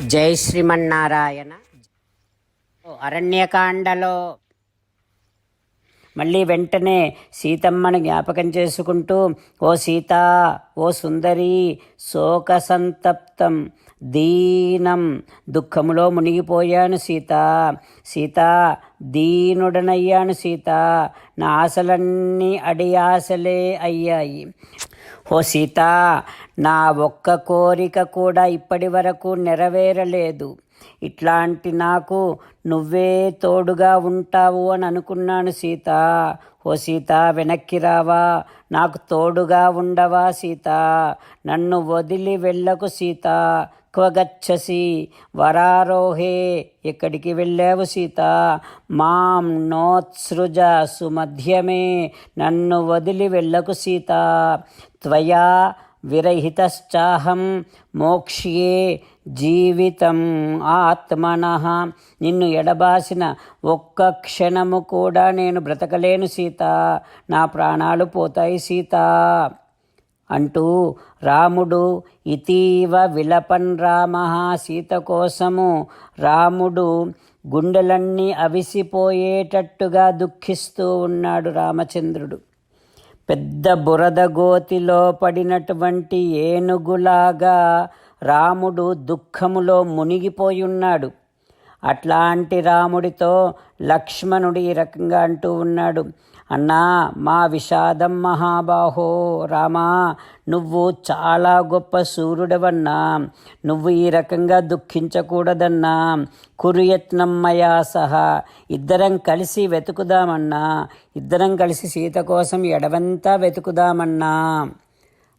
జై శ్రీమన్నారాయణ. అరణ్యకాండలో మళ్ళీ వెంటనే సీతమ్మను జ్ఞాపకం చేసుకుంటూ ఓ సీత ఓ సుందరి శోక సంతప్తం దీనం దుఃఖములో మునిగిపోయాను సీత సీత దీనుడనయ్యాను సీత నా ఆశలన్నీ అడి ఆశలే అయ్యాయి. ఓ సీత నా ఒక్క కోరిక కూడా ఇప్పటి వరకు నెరవేరలేదు. ఇట్లాంటి నాకు నువ్వే తోడుగా ఉంటావు అని అనుకున్నాను సీత. ఓ సీత వెనక్కి రావా. నాకు తోడుగా ఉండవా సీత? నన్ను వదిలి వెళ్ళకు సీత. క్వగచ్చసి వరారోహే ఎక్కడికి వెళ్ళావు సీత? మాం నోత్సృజ సుమధ్యమే నన్ను వదిలి వెళ్ళకు సీత. త్వయా విరహితశ్చాహం మోక్ష్యే జీవితం ఆత్మన. నిన్ను ఎడబాసిన ఒక్క క్షణము కూడా నేను బ్రతకలేను సీత. నా ప్రాణాలు పోతాయి సీత. అంటూ రాముడు ఇతీవ విలపన్ రామ సీత కోసము రాముడు గుండెలన్నీ అవిసిపోయేటట్టుగా దుఃఖిస్తూ ఉన్నాడు రామచంద్రుడు. పెద్ద బురద గోతిలో పడినటువంటి ఏనుగులాగా రాముడు దుఃఖములో మునిగిపోయి ఉన్నాడు అట్లాంటి రాముడితో లక్ష్మణుడు ఈ రకంగా అంటూ ఉన్నాడు. అన్నా మా విషాదం మహాబాహో. రామా నువ్వు చాలా గొప్ప సూర్యుడవన్నా. నువ్వు ఈ రకంగా దుఃఖించకూడదన్నా. కురుయత్నం మయా సహా. ఇద్దరం కలిసి వెతుకుదామన్నా. ఇద్దరం కలిసి సీత కోసం ఎడవంతా వెతుకుదామన్నా.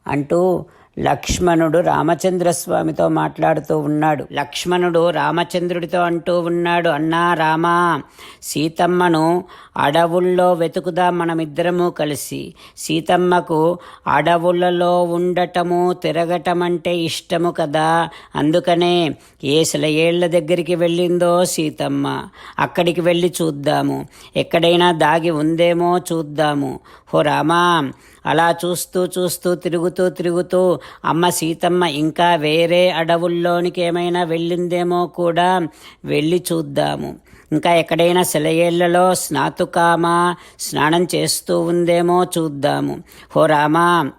అంటూ లక్ష్మణుడు రామచంద్రస్వామితో మాట్లాడుతూ ఉన్నాడు. లక్ష్మణుడు రామచంద్రుడితో అంటూ ఉన్నాడు అన్నా రామా సీతమ్మను అడవుల్లో వెతుకుదాం మనమిద్దరము కలిసి. సీతమ్మకు అడవులలో ఉండటము తిరగటం అంటే ఇష్టము కదా. అందుకనే ఏసల ఏళ్ళ దగ్గరికి వెళ్ళిందో సీతమ్మ అక్కడికి వెళ్ళి చూద్దాము. ఎక్కడైనా దాగి ఉందేమో చూద్దాము. హో రామా. అలా చూస్తూ చూస్తూ తిరుగుతూ తిరుగుతూ అమ్మ సీతమ్మ ఇంకా వేరే అడవుల్లోనికి ఏమైనా వెళ్ళిందేమో కూడా వెళ్ళి చూద్దాము. ఇంకా ఎక్కడైనా సెలయేళ్ళలో స్నాతుకామ స్నానం చేస్తూ ఉందేమో చూద్దాము. హో రామా.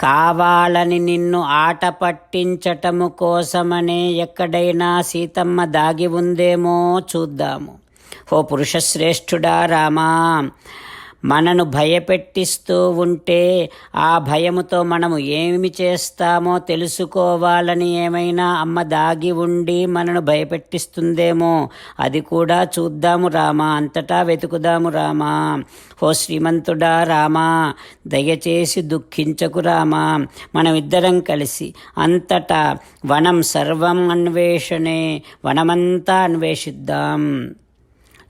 కావాలని నిన్ను ఆట పట్టించటము కోసమనే ఎక్కడైనా సీతమ్మ దాగి ఉందేమో చూద్దాము. ఓ పురుషశ్రేష్ఠుడా రామా. మనను భయపెట్టిస్తూ ఉంటే ఆ భయముతో మనము ఏమి చేస్తామో తెలుసుకోవాలని ఏమైనా అమ్మ దాగి ఉండి మనను భయపెట్టిస్తుందేమో అది కూడా చూద్దాము రామా అంతటా వెతుకుదాము రామా. ఓ శ్రీమంతుడా రామా దయచేసి దుఃఖించకు రామా. మనమిద్దరం కలిసి అంతటా వనం సర్వం అన్వేషణే వనమంతా అన్వేషిద్దాం.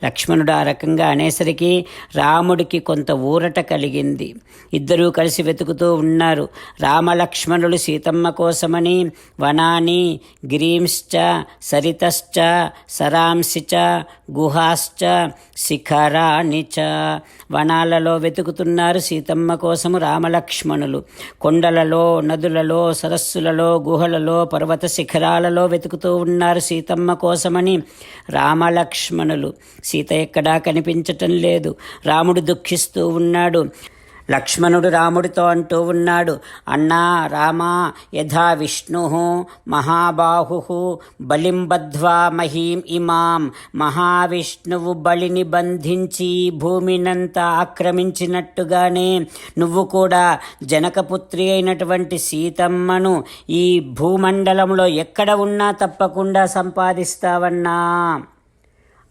లక్ష్మణుడు ఆ రకంగా అనేసరికి రాముడికి కొంత ఊరట కలిగింది. ఇద్దరూ కలిసి వెతుకుతూ ఉన్నారు. రామలక్ష్మణులు సీతమ్మ కోసమని వనాని గిరీంశ్చ సరితశ్చ సరాంశిచ గుహాశ్చ శిఖరానిచ చ వనాలలో వెతుకుతున్నారు సీతమ్మ కోసము రామలక్ష్మణులు. కొండలలో నదులలో సరస్సులలో గుహలలో పర్వత శిఖరాలలో వెతుకుతూ ఉన్నారు సీతమ్మ కోసమని రామలక్ష్మణులు. సీత ఎక్కడా కనిపించటం లేదు. రాముడు దుఃఖిస్తూ ఉన్నాడు. లక్ష్మణుడు రాముడితో అంటూ ఉన్నాడు. అన్నా రామా యథా విష్ణు మహాబాహు బలిం బద్ధ్వా మహీం ఇమాం. మహావిష్ణువు బలిని బంధించి భూమినంతా ఆక్రమించినట్టుగానే నువ్వు కూడా జనకపుత్రి అయినటువంటి సీతమ్మను ఈ భూమండలంలో ఎక్కడ ఉన్నా తప్పకుండా సంపాదిస్తావన్నా.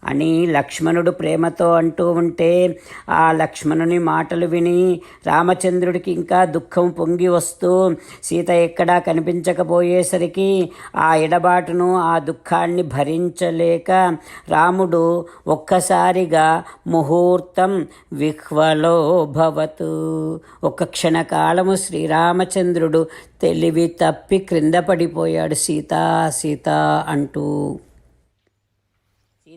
అని లక్ష్మణుడు ప్రేమతో అంటూ ఉంటే ఆ లక్ష్మణుని మాటలు విని రామచంద్రుడికి ఇంకా దుఃఖం పొంగి వస్తూ సీత ఎక్కడా కనిపించకపోయేసరికి ఆ ఎడబాటును ఆ దుఃఖాన్ని భరించలేక రాముడు ఒక్కసారిగా ముహూర్తం విహ్వలో భవతు ఒక్క క్షణకాలము శ్రీరామచంద్రుడు తెలివి తప్పి క్రింద పడిపోయాడు సీతా సీత అంటూ.